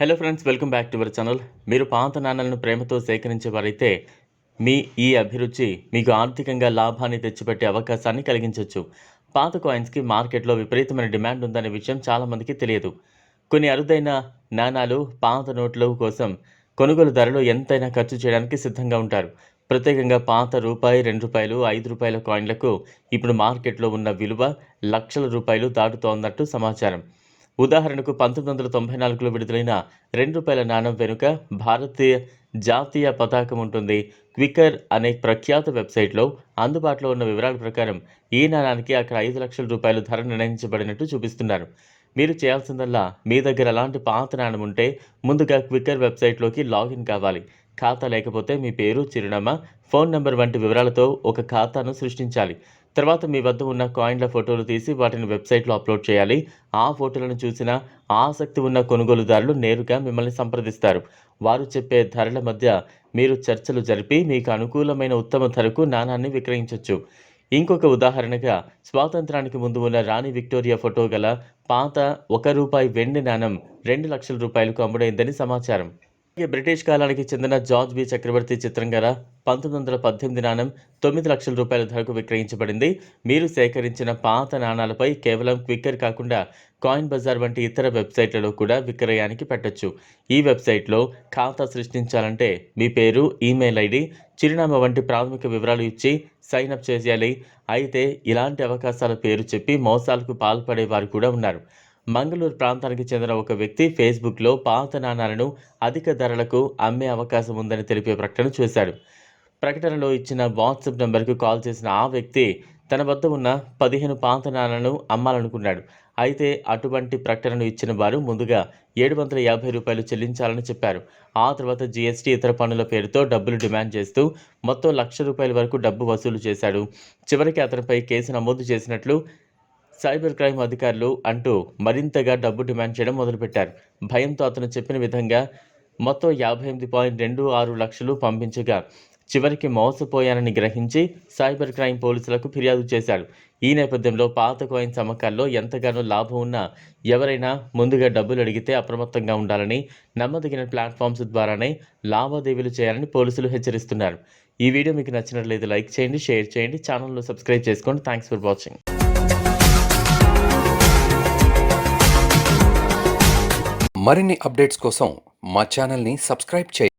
Hello friends welcome back to our channel మీరు పాత నాణాలను ప్రేమతో సేకరించేవారైతే మీ ఈ అభిరుచి మీకు ఆర్థికంగా లాభాన్ని తెచ్చిపెట్టే అవకాశాన్ని కలిగించవచ్చు పాత కాయిన్స్కి మార్కెట్లో విపరీతమైన డిమాండ్ ఉందనే విషయం చాలామందికి తెలియదు. కొన్ని అరుదైన నాణాలు పాత నోట్ల కోసం కొనుగోలుదారులు ఎంతైనా ఖర్చు చేయడానికి సిద్ధంగా ఉంటారు. ప్రత్యేకంగా పాత రూపాయి రెండు రూపాయలు ఐదు రూపాయల కాయిన్లకు ఇప్పుడు మార్కెట్లో ఉన్న విలువ లక్షల రూపాయలు దాటుతోందన్నట్టు సమాచారం. ఉదాహరణకు పంతొమ్మిది వందల తొంభై నాలుగులో విడుదలైన రెండు రూపాయల నాణం వెనుక భారతీయ జాతీయ పతాకం ఉంటుంది. క్వికర్ అనే ప్రఖ్యాత వెబ్సైట్లో అందుబాటులో ఉన్న వివరాల ప్రకారం ఈ నాణానికి అక్కడ ఐదు లక్షల రూపాయలు ధర నిర్ణయించబడినట్టు చూపిస్తున్నారు. మీరు చేయాల్సిందల్లా మీ దగ్గర అలాంటి పాత నాణం ఉంటే ముందుగా క్విక్కర్ వెబ్సైట్లోకి లాగిన్ కావాలి. ఖాతా లేకపోతే మీ పేరు చిరునామా ఫోన్ నెంబర్ వంటి వివరాలతో ఒక ఖాతాను సృష్టించాలి. తర్వాత మీ వద్ద ఉన్న కాయిన్ల ఫోటోలు తీసి వాటిని వెబ్సైట్లో అప్లోడ్ చేయాలి. ఆ ఫోటోలను చూసిన ఆసక్తి ఉన్న కొనుగోలుదారులు నేరుగా మిమ్మల్ని సంప్రదిస్తారు. వారు చెప్పే ధరల మధ్య మీరు చర్చలు జరిపి మీకు అనుకూలమైన ఉత్తమ ధరకు నాణాన్ని విక్రయించవచ్చు ఇంకొక ఉదాహరణగా స్వాతంత్రానికి ముందు ఉన్న రాణి విక్టోరియా ఫోటో గల పాత ఒక రూపాయి వెండి నాణం రెండు లక్షల రూపాయలకు అమ్ముడైందని సమాచారం. అలాగే బ్రిటిష్ కాలానికి చెందిన జార్జ్ బి. చక్రవర్తి చిత్రం గల పంతొమ్మిది వందల పద్దెనిమిది నాణం తొమ్మిది లక్షల రూపాయల ధరకు విక్రయించబడింది. మీరు సేకరించిన పాత నాణాలపై కేవలం క్విక్కర్ కాకుండా కాయిన్ బజార్ వంటి ఇతర వెబ్సైట్లలో కూడా విక్రయానికి పెట్టొచ్చు. ఈ వెబ్సైట్లో ఖాతా సృష్టించాలంటే మీ పేరు ఈమెయిల్ ఐడి చిరునామా వంటి ప్రాథమిక వివరాలు ఇచ్చి సైన్ అప్ చేయాలి అయితే ఇలాంటి అవకాశాల పేరు చెప్పి మోసాలకు పాల్పడే వారు కూడా ఉన్నారు. మంగళూరు ప్రాంతానికి చెందిన ఒక వ్యక్తి ఫేస్బుక్లో పాత నాణాలను అధిక ధరలకు అమ్మే అవకాశం ఉందని తెలిపే ప్రకటన చేశాడు. ప్రకటనలో ఇచ్చిన వాట్సాప్ నెంబర్కు కాల్ చేసిన ఆ వ్యక్తి తన వద్ద ఉన్న పదిహేను పాత నాణాలను అమ్మాలనుకున్నాడు. అయితే అటువంటి ప్రకటనను ఇచ్చిన వారు ముందుగా ఏడు వందల యాభై రూపాయలు చెల్లించాలని చెప్పారు. ఆ తర్వాత జీఎస్టీ ఇతర పన్నుల పేరుతో డబ్బులు డిమాండ్ చేస్తూ మొత్తం లక్ష రూపాయల వరకు డబ్బు వసూలు చేశాడు. చివరికి అతనిపై కేసు నమోదు చేసినట్లు సైబర్ క్రైమ్ అధికారులు అంటూ మరింతగా డబ్బు డిమాండ్ చేయడం మొదలుపెట్టారు. భయంతో అతను చెప్పిన విధంగా మొత్తం యాభై ఎనిమిది పాయింట్ రెండు ఆరు లక్షలు పంపించగా చివరికి మోసపోయానని గ్రహించి సైబర్ క్రైమ్ పోలీసులకు ఫిర్యాదు చేశాడు. ఈ నేపథ్యంలో పాత కాయిన్స్ అమ్మకాల్లో ఎంతగానో లాభం ఉన్నా ఎవరైనా ముందుగా డబ్బులు అడిగితే అప్రమత్తంగా ఉండాలని నమ్మదగిన ప్లాట్ఫామ్స్ ద్వారానే లావాదేవీలు చేయాలని పోలీసులు హెచ్చరిస్తున్నారు. ఈ వీడియో మీకు నచ్చినట్లయితే లైక్ చేయండి షేర్ చేయండి ఛానల్లో సబ్స్క్రైబ్ చేసుకోండి. థ్యాంక్స్ ఫర్ వాచింగ్ మరిన్ని అప్డేట్స్ కోసం మా ఛానల్ని సబ్స్క్రైబ్ చేయండి.